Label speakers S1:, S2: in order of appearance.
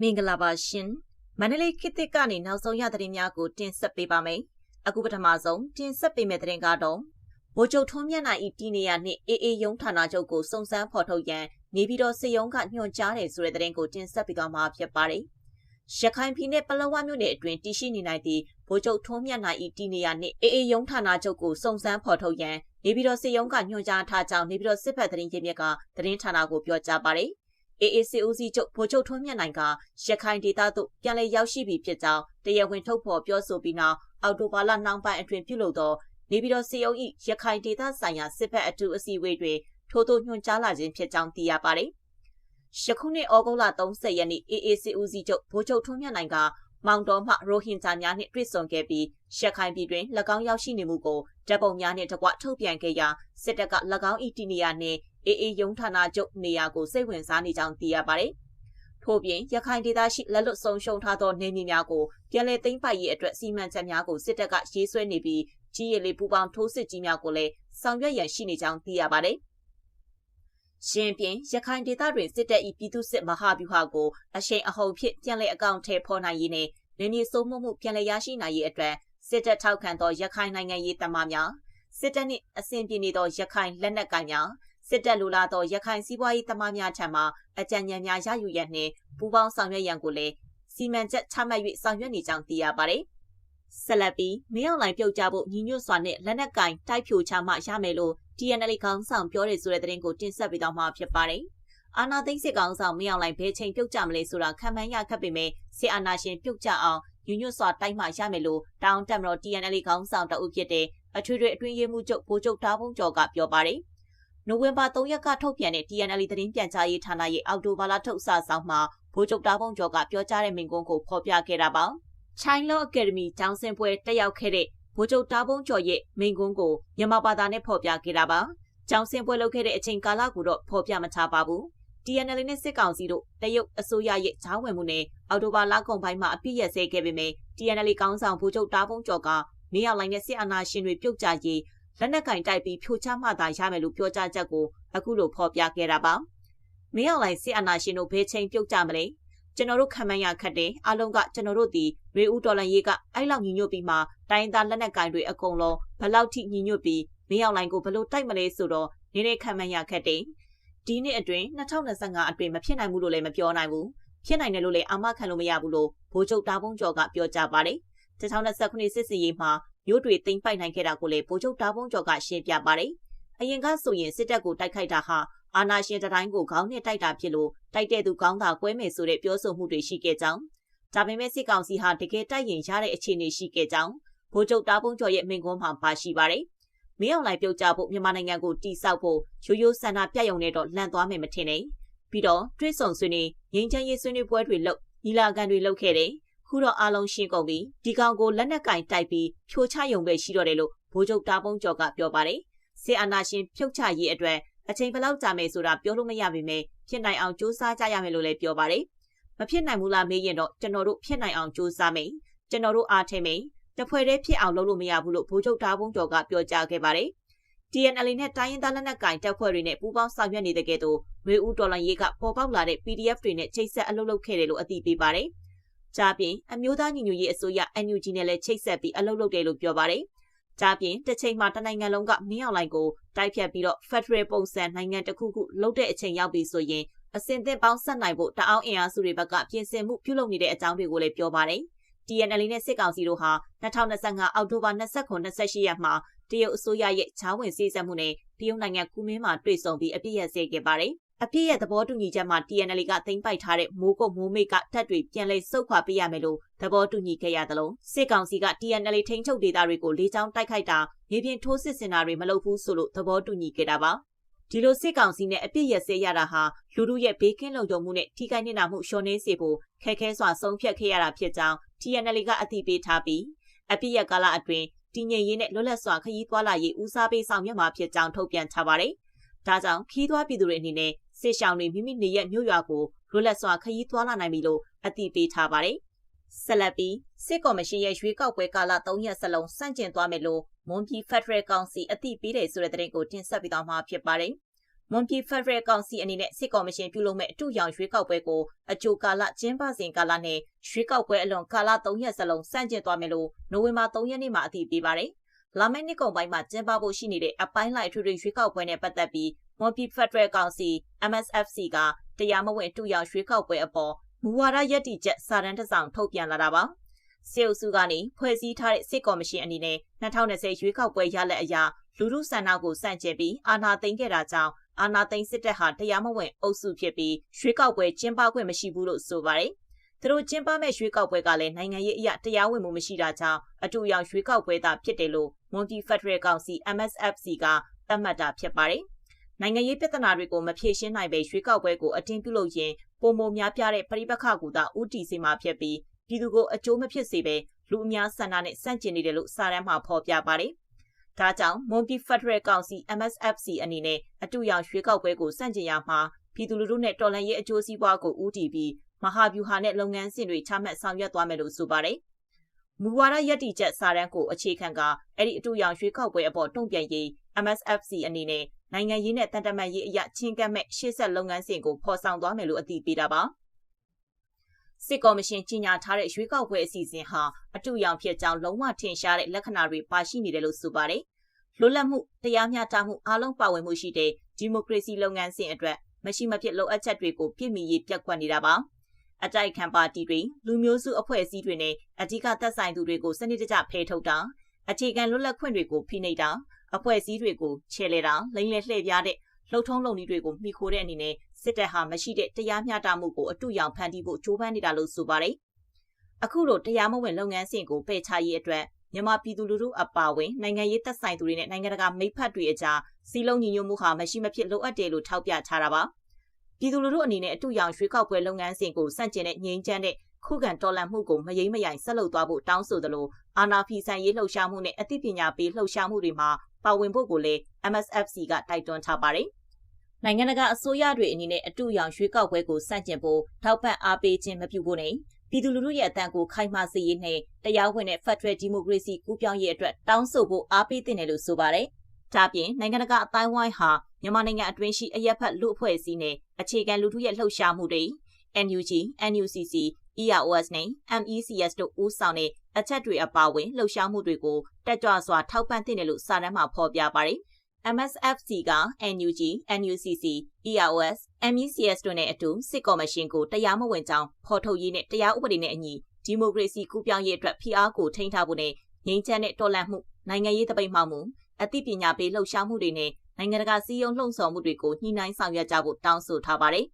S1: မင်္ဂလာပါရှင်မန္တလေးခေတ်သစ်ကနေနောက်ဆုံးရသတင်းများကိုတင်ဆက်ပေးပါမယ်အခုပထမဆုံးတင်ဆက်ပေးမယ့်သတင်းကတော့ဗိုလ်ချုပ်ထွန်းမြတ်နိုင်ဤတီနေရနှင့်အေးအေးရုံးဌာနချုပ်ကိုစုံစမ်းဖော်ထုတ်ရန်နေပြည်တော်စစ်ရုံးကညွှန်ကြားတယ်ဆိုတဲ့သတင်းကိုတင်ဆက်ပေးသွားမှာဖြစ်ပါတယ်ရခိုင်ပြည်နယ်ပလောဝမြို့နယ်အတွင်းတရှိနေနိုင်သည့်ဗိုလ်ချုပ်ထွန်းမြတ်နိုင်ဤတီနေရနှင့်အေးအေးရုံးဌာနချုပ်ကိုစုံစမ်းဖော်ထုတ်ရန်နေပြည်တော်စစ်ရုံးကညွှန်ကြားထားကြောင်းနေပြည်တော်စစ်ဖက်သတင်းရင်းမြစ်ကသတင်းဌာနကိုပြောကြားပါတယ် အေအေစီဦးစီးချုပ်ဗိုလ်ချုပ်ထွန်းမြတ်နိုင်ကရခိုင်ဒေသသို့ပြန်လည်ရောက်ရှိပြီဖြစ်ကြောင်းတရားဝင်ထုတ်ဖော်ပြောဆိုပြီးနောက်အော်တိုဘာလနှောင်းပိုင်းအတွင်းပြုလုပ်သောနေပြည်တော်စီအုပ်၏ရခိုင်ဒေသဆိုင်ရာစစ်ဖက်အထူးအစည်းအဝေးတွင်ထို့သို့ညွှန်ကြားလာခြင်းဖြစ်ကြောင်းသိရပါသည်။ယခုနှစ်ဩဂုတ်လ30ရက်နေ့ AAC ဦးစီးချုပ်ဗိုလ်ချုပ်ထွန်းမြတ်နိုင်ကမောင်တော်မှရိုဟင်ဂျာများနှင့်တွေ့ဆုံခဲ့ပြီးရခိုင်ပြည်တွင်၎င်းရောက်ရှိနေမှုကိုတပ်ပုံများနှင့်တကွထုတ်ပြန်ခဲ့ရာစစ်တပ်က၎င်း၏တီနီယာနှင့် အေးအေးရုံးဌာနချုပ်နေရာကိုစိတ်ဝင်စားနေကြောင်းသိရပါတယ်။ထို့ပြင်ရခိုင်ဒေသရှိလက်လွတ်ဆုံးရှုံးထားသောနေမြေများကိုပြန်လည်သိမ်းပိုက်ရေးအတွက်စီမံချက်များကိုစစ်တပ်ကရေးဆွဲနေပြီးကြီးရည်လေးပူပေါင်းထိုးစစ်ကြီးများကိုလည်းဆောင်ရွက်ရန်ရှိနေကြောင်းသိရပါတယ်။ရှင်ပြင်ရခိုင်ဒေသတွင်စစ်တပ်၏ပြည်သူစစ်မဟာဗျူဟာကိုအရှိန်အဟုန်ဖြင့်ပြန်လည်အကောင့်ထဲဖော်နိုင်ရေးနဲ့နေမြေစိုးမိုးမှုပြန်လည်ရရှိနိုင်ရေးအတွက်စစ်တပ်ထောက်ခံသောရခိုင်နိုင်ငံရေးတမများစစ်တပ်နှင့်အစဉ်ပြေနေသောရခိုင်လက်နက်ကိုင်များ စစ်တပ်လူလာသောရခိုင်စီးပွားရေးတမများထံမှအကြံဉာဏ်များရယူရန်နှင့်ပူးပေါင်းဆောင်ရွက်ရန်ကိုလည်းစီမံချက်ချမှတ်၍ဆောင်ရွက်နေကြောင်းသိရပါတယ်။ဆက်လက်ပြီးမင်းအောင်လှိုင်ပြုတ်ကြဖို့ညီညွတ်စွာနဲ့လက်နက်ကင်တိုက်ဖြိုချမှရမယ်လို့ TNL ခေါင်းဆောင်ပြောတယ်ဆိုတဲ့သတင်းကိုတင်ဆက်ပေးတော့မှာဖြစ်ပါတယ်။အာနာသိန်းစစ်ကောင်ဆောင်မင်းအောင်လှိုင်ဘယ်ချိန်ပြုတ်ကြမလဲဆိုတာခံမှန်းရခက်ပေမဲ့စစ်အာဏာရှင်ပြုတ်ကြအောင်ညညွတ်စွာတိုက်မှရမယ်လို့တောင်တက်မတော် TNL ခေါင်းဆောင်တအုပ်ဖြစ်တဲ့အထွေထွေအတွင်းရေးမှူးချုပ်ဗိုလ်ချုပ်တားဖုံးကျော်ကပြောပါတယ်။ နိုဝင်ဘာ3ရက်ကထုတ်ပြန်တဲ့ TNL သတင်းပြန်ကြားရေးဌာနရဲ့အော်တိုဘာလထုတ်စာဆောင်မှာဗိုလ်ချုပ်တားပုံကျော်ကပြောကြားတဲ့မိန့်ခွန်းကိုဖော်ပြခဲ့တာပါ။ China Law Academy ကျောင်းဆင်းပွဲတက်ရောက်ခဲ့တဲ့ဗိုလ်ချုပ်တားပုံကျော်ရဲ့မိန့်ခွန်းကိုမြန်မာဘာသာနဲ့ဖော်ပြခဲ့တာပါ။ကျောင်းဆင်းပွဲလုပ်ခဲ့တဲ့အချိန်ကာလကိုတော့ဖော်ပြမထားပါဘူး။ TNL နဲ့စစ်ကောင်စီတို့တရုတ်အစိုးရရဲ့ဂျားဝင်မှုနဲ့အော်တိုဘာလကုန်ပိုင်းမှာအပြစ်ရစဲခဲ့ပေမဲ့ TNL ကောင်းဆောင်ဗိုလ်ချုပ်တားပုံကျော်ကမင်းအောင်လှိုင်နဲ့စစ်အာဏာရှင်တွေပြုတ်ကျရေး လက်နက်ကင်တိုက်ပြီးဖြိုချမှသာရမယ်လို့ပြောကြားချက်ကိုအခုလိုဖော်ပြခဲ့တာပါမင်းအောင်လှိုင်စစ်အာဏာရှင်တို့ဘယ်ချိန်ပြုတ်ကြမလဲကျွန်တော်တို့ခံမှန်းရခတ်တယ်အလုံးကကျွန်တော်တို့ဒီရေဦးတော်လန်ရေးကအဲ့လောက်ညီညွတ်ပြီးမှတိုင်းသားလက်နက်ကင်တွေအကုန်လုံးဘလောက်ထိညီညွတ်ပြီးမင်းအောင်လှိုင်ကိုဘလို့တိုက်မလဲဆိုတော့နည်းနည်းခံမှန်းရခတ်တယ်ဒီနှစ်အတွင်း2025အတွင်းမဖြစ်နိုင်ဘူးလို့လည်းမပြောနိုင်ဘူးဖြစ်နိုင်တယ်လို့လည်းအာမခံလို့မရဘူးလို့ဗိုလ်ချုပ်တာပုံကျော်ကပြောကြားပါတယ်2029စစ်စီရေးမှာ မြို့တွေသိမ်းပိုက်နိုင်ခဲ့တာကိုလည်းဗိုလ်ချုပ်တားဖုံးကျော်ကရှင်းပြပါတယ်။အရင်ကဆိုရင်စစ်တပ်ကိုတိုက်ခိုက်တာဟာအာဏာရှင်တိုင်းကိုခေါင်းနဲ့တိုက်တာဖြစ်လို့တိုက်တဲ့သူကောင်းတာကွဲမယ်ဆိုတဲ့ပြောဆိုမှုတွေရှိခဲ့ကြောင်းဒါပေမဲ့စစ်ကောင်စီဟာတကယ်တိုက်ရင်ရတဲ့အခြေအနေရှိခဲ့ကြောင်းဗိုလ်ချုပ်တားဖုံးကျော်ရဲ့မိန့်ခွန်းမှာပါရှိပါတယ်။မင်းအောင်လှိုင်ပြုတ်ကြဖို့မြန်မာနိုင်ငံကိုတိစောက်ဖို့ရိုးရိုးဆန္ဒပြယုံနဲ့တော့လန့်သွားမယ်မထင်နဲ့။ပြီးတော့တွဲဆုံဆွေးနွေးငင်းချမ်းရေးဆွေးနွေးပွဲတွေလုပ်ညီလာခံတွေလုပ်ခဲ့တယ်။ ခုတော့အားလုံးရှင်းကုန်ပြီဒီကောင်ကိုလက်နက်ကင်တိုက်ပြီးဖြိုချယုံပဲရှိတော့တယ်လို့ဗိုလ်ချုပ်တာပုံကျော်ကပြောပါတယ်စစ်အာဏာရှင်ဖြုတ်ချရေးအတွက်အချိန်ဘယ်လောက်ကြာမယ်ဆိုတာပြောလို့မရပါပဲဖြစ်နိုင်အောင်စူးစမ်းကြရမယ်လို့လည်းပြောပါတယ်မဖြစ်နိုင်ဘူးလားမေးရင်တော့ကျွန်တော်တို့ဖြစ်နိုင်အောင်စူးစမ်းမယ်ကျွန်တော်တို့အားထင်မယ်တဖွဲ့တည်းဖြစ်အောင်လုပ်လို့မရဘူးလို့ဗိုလ်ချုပ်တာပုံကျော်ကပြောကြားခဲ့ပါတယ် TNL နဲ့တိုင်းရင်းသားလက်နက်ကိုင်တပ်ဖွဲ့တွေနဲ့ပူးပေါင်းဆောင်ရွက်နေတဲ့ကဲ့သို့မျိုးဦးတော်လိုင်းရေးကပေါ်ပေါက်လာတဲ့ PDF တွေနဲ့ချိတ်ဆက်အလုပ်လုပ်ခဲ့တယ်လို့အသိပေးပါတယ်။။ ကြားပြင်အမျိုးသားညီညွတ်ရေးအစိုးရ NUG နဲ့လည်းချိတ်ဆက်ပြီးအလုပ်လုပ်တယ်လို့ပြောပါတယ်။ကြားပြင်တစ်ချိန်မှာတနိုင်ငံလုံးကမင်းအောင်လှိုင်ကိုတိုက်ဖြတ်ပြီးတော့ Federal ပုံစံနိုင်ငံတစ်ခုခုလုပ်တဲ့အချိန်ရောက်ပြီဆိုရင်အစင်သစ်ပေါင်းဆက်နိုင်ဖို့တအောင်အင်အားစုတွေဘက်ကပြင်ဆင်မှုပြုလုပ်နေတဲ့အကြောင်းတွေကိုလည်းပြောပါတယ်။ TNL နဲ့စစ်ကောင်စီတို့ဟာ2025အောက်တိုဘာ29-28ရက်မှာတရုတ်အစိုးရရဲ့ချောင်းဝင်စည်းစပ်မှုနဲ့တရုတ်နိုင်ငံကူမင်းမှာတွေ့ဆုံပြီးအပြစ်ရစေခဲ့ပါတယ်။ အပြည့်ရဲ့သဘောတူညီချက်မှာ TNL ကသိမ်းပိုက်ထားတဲ့မိုးကုတ်မိုးမိတ်ကတပ်တွေပြန်လည်ဆုတ်ခွာပေးရမယ်လို့သဘောတူညီခဲ့ရသလိုစစ်ကောင်စီက TNL ထိန်းချုပ်ဒေသတွေကိုလေကြောင်းတိုက်ခိုက်တာမြေပြင်ထိုးစစ်ဆင်တာတွေမလုပ်ဘူးဆိုလို့သဘောတူညီခဲ့တာပါဒီလိုစစ်ကောင်စီနဲ့အပြစ်ရစဲရတာဟာလူလူရဲ့ဘေးကင်းလုံခြုံမှုနဲ့ထိခိုက်နေတာမှုရှော့နေစေဖို့ခက်ခဲစွာဆုံးဖြတ်ခဲ့ရတာဖြစ်ကြောင်း TNL ကအသိပေးထားပြီးအပြစ်ရကာလအတွင်းတည်ငြိမ်ရေးနဲ့လွတ်လပ်စွာခရီးသွားလာရေးဦးစားပေးဆောင်ရွက်မှာဖြစ်ကြောင်းထုတ်ပြန်ထားပါတယ်။ဒါကြောင့်ခီးသွွားပြည်သူတွေအနေနဲ့ စစ်ရှောင်းတွေမိမိနေရက်မြို့ရွာကိုလွတ်လပ်စွာခရီးသွားလာနိုင်ပြီလို့အသိပေးထားပါတယ်။ဆက်လက်ပြီးစစ်ကော်မရှင်ရဲ့ရွေးကောက်ပွဲကာလ3ရက်စလုံးစန့်ကျင်သွားမယ်လို့မွန်ပြည်ဖက်ဒရယ်ကောင်စီအသိပေးတယ်ဆိုတဲ့သတင်းကိုတင်ဆက်ပေးသွားမှာဖြစ်ပါတယ်မွန်ပြည်ဖက်ဒရယ်ကောင်စီအနေနဲ့စစ်ကော်မရှင်ပြုလုပ်မဲ့အတူရောင်ရွေးကောက်ပွဲကိုအကြိုကာလကျင်းပစဉ်ကာလနဲ့ရွေးကောက်ပွဲအလွန်ကာလ3ရက်စလုံးစန့်ကျင်သွားမယ်လို့နိုဝင်ဘာ3ရက်နေ့မှာအသိပေးပါတယ်။လာမယ့်နှစ်ကုန်ပိုင်းမှာကျင်းပဖို့ရှိနေတဲ့အပိုင်းလိုက်ထွေထွေရွေးကောက်ပွဲနဲ့ပတ်သက်ပြီး မွန်ပြည်ဖက်ဒရယ်ကောင်စီ MSFC ကတရားမဝင်အတူရောင်ရွေးကောက်ပွဲအပေါ်မူဝါဒရည်တည်ချက်စာတမ်းတစ်စောင်ထုတ်ပြန်လာတာပါ။စေအုပ်စုကနေဖွဲ့စည်းထားတဲ့စစ်ကော်မရှင်အနေနဲ့2020ရွေးကောက်ပွဲရလဒ်အရလူမှုဆန္ဒကိုစန့်ကျင်ပြီးအာဏာသိမ်းခဲ့တာကြောင့်အာဏာသိမ်းစစ်တပ်ဟာတရားမဝင်အုပ်စုဖြစ်ပြီးရွှေကောက်ပွဲကျင်းပခွင့်မရှိဘူးလို့ဆိုပါတယ်။သူတို့ကျင်းပမဲ့ရွှေကောက်ပွဲကလည်းနိုင်ငံရေးအရတရားဝင်မှုမရှိတာကြောင့်အတူရောင်ရွှေကောက်ပွဲသာဖြစ်တယ်လို့မွန်တီဖက်ဒရယ်ကောင်စီ MSFC ကသတ်မှတ်တာဖြစ်ပါတယ်။ နိုင်ငံရေးပြဿနာတွေကိုမဖြေရှင်းနိုင်ပဲရွှေကောက်ပွဲကိုအတင်းပြုလုပ်ရင်ပုံမများပြားတဲ့ပြိပခါကူသာဥတီစီမှာဖြစ်ပြီးပြည်သူကိုအကျိုးမဖြစ်စေပဲလူအများဆန္ဒနဲ့စန့်ကျင်နေတယ်လို့စာတမ်းမှာဖော်ပြပါတယ်။ဒါကြောင့်မွန်ပြည်ဖက်ဒရယ်ကောင်စီ MSFC အနေနဲ့အတူရောင်ရွှေကောက်ပွဲကိုစန့်ကျင်ရမှာပြည်သူလူထုနဲ့တော်လှန်ရေးအကျိုးစီးပွားကိုဦးတည်ပြီးမဟာဗျူဟာနဲ့လုပ်ငန်းစဉ်တွေချမှတ်ဆောင်ရွက်သွားမယ်လို့ဆိုပါတယ်။မူဝါဒရည်တည်ချက်စာတမ်းကိုအခြေခံကအဲ့ဒီအတူရောင်ရွှေကောက်ပွဲအပေါ်တုံ့ပြန်ရေး MSFC အနေနဲ့နိုင်ငံရေးနဲ့တန်တမာရေးအရာချင်းကပ်မဲ့ရှေ့ဆက်လုပ်ငန်းစဉ်ကိုဖော်ဆောင်သွားမယ်လို့အတည်ပြုတာပါ။စစ်ကော်မရှင်ကြီးညာထားတဲ့ရွေးကောက်ပွဲအစီအစဉ်ဟာအတူရောင်ဖြစ်ကြောင်းလုံးဝထင်ရှားတဲ့လက္ခဏာတွေပါရှိနေတယ်လို့ဆိုပါတယ်။လွတ်လပ်မှုတရားမျှတမှုအားလုံးပါဝင်မှုရှိတဲ့ဒီမိုကရေစီလုပ်ငန်းစဉ်အတွက်မရှိမဖြစ်လိုအပ်ချက်တွေကိုပြည့်မီရေးပြတ်ကွက်နေတာပါ။အတိုက်ခံပါတီတွေလူမျိုးစုအဖွဲ့အစည်းတွေနဲ့အဓိကသက်ဆိုင်သူတွေကိုစနစ်တကျဖယ်ထုတ်တာအခြေခံလွတ်လပ်ခွင့်တွေကိုဖိနှိပ်တာ အဖွဲ့အစည်းတွေကိုချဲ့လဲတာလိမ့်လဲလှည့်ပြားတဲ့လှုပ်ထုံးလုံနည်းတွေကိုမိခိုတဲ့အနေနဲ့စစ်တပ်ဟာမရှိတဲ့တရားမျှတမှုကိုအတူရောင်ဖန်တီးဖို့ကြိုးပမ်းနေတာလို့ဆိုပါတယ်။အခုလိုတရားမဝင်လုပ်ငန်းစဉ်ကိုပယ်ချရေးအတွက်မြန်မာပြည်သူလူထုအပါအဝင်နိုင်ငံရေးသက်ဆိုင်သူတွေနဲ့နိုင်ငံတကာမိဖက်တွေအကြားစီလုံးညီညွတ်မှုဟာမရှိမဖြစ်လိုအပ်တယ်လို့ထောက်ပြထားတာပါ။ပြည်သူလူထုအနေနဲ့အတူရောင်ရွှေကောက်ပွဲလုပ်ငန်းစဉ်ကိုစန့်ကျင်တဲ့ငြိမ်းချမ်းတဲ့ခုခံတော်လှန်မှုကိုမယိမ့်မယိုင်ဆက်လုပ်သွားဖို့တောင်းဆိုသလိုအာဏာဖီဆန်ရေးလှုပ်ရှားမှုနဲ့အသိပညာပေးလှုပ်ရှားမှုတွေမှာ ပါဝင်ဖို့ကိုလည်း MSFC ကတိုက်တွန်းထားပါတယ်။နိုင်ငံတကာအစိုးရတွေအနေနဲ့အတူရောင်ရွေးကောက်ပွဲကိုစန့်ကျင်ဖို့ထောက်ပံ့အားပေးခြင်းမပြုဖို့နဲ့ပြည်သူလူထုရဲ့အတန်ကိုခိုင်မာစေရေးနဲ့တရားဝင်တဲ့ Federal Democracy ကူးပြောင်းရေးအတွက်တောင်းဆိုဖို့အားပေးတင်တယ်လို့ဆိုပါတယ်။ဒါပြင်နိုင်ငံတကာအတိုင်းဝိုင်းဟာမြန်မာနိုင်ငံအတွင်းရှိအရက်ဖက်လူအဖွဲ့အစည်းနဲ့အခြေခံလူထုရဲ့လှုပ်ရှားမှုတွေ NUG, NUCC, EROS နဲ့ MECS တို့ဦးဆောင်တဲ့အချက်တွေအပါအဝင်လှုပ်ရှားမှုတွေကိုတက်ကြွစွာထောက်ပံ့သင့်တယ်လို့စာတမ်းမှာဖော်ပြပါတယ်။ MSFC က NUG, NUCC, EROS, MECS တို့နဲ့အတူစစ်ကော်မရှင်ကိုတရားမဝင်ကြောင်းဖော်ထုတ်ရေးနဲ့တရားဥပဒေနဲ့အညီဒီမိုကရေစီကူးပြောင်းရေးအတွက်ဖိအားကိုထိန်းထားဖို့နဲ့ငြိမ်းချမ်းတဲ့တော်လှန်မှုနိုင်ငံရေးတပိတ်မှောက်မှုအသိပညာပေးလှုပ်ရှားမှုတွေနဲ့နိုင်ငံတကာစည်းရုံးလှုံ့ဆော်မှုတွေကိုညှိနှိုင်းဆောင်ရွက်ကြဖို့တောင်းဆိုထားပါတယ်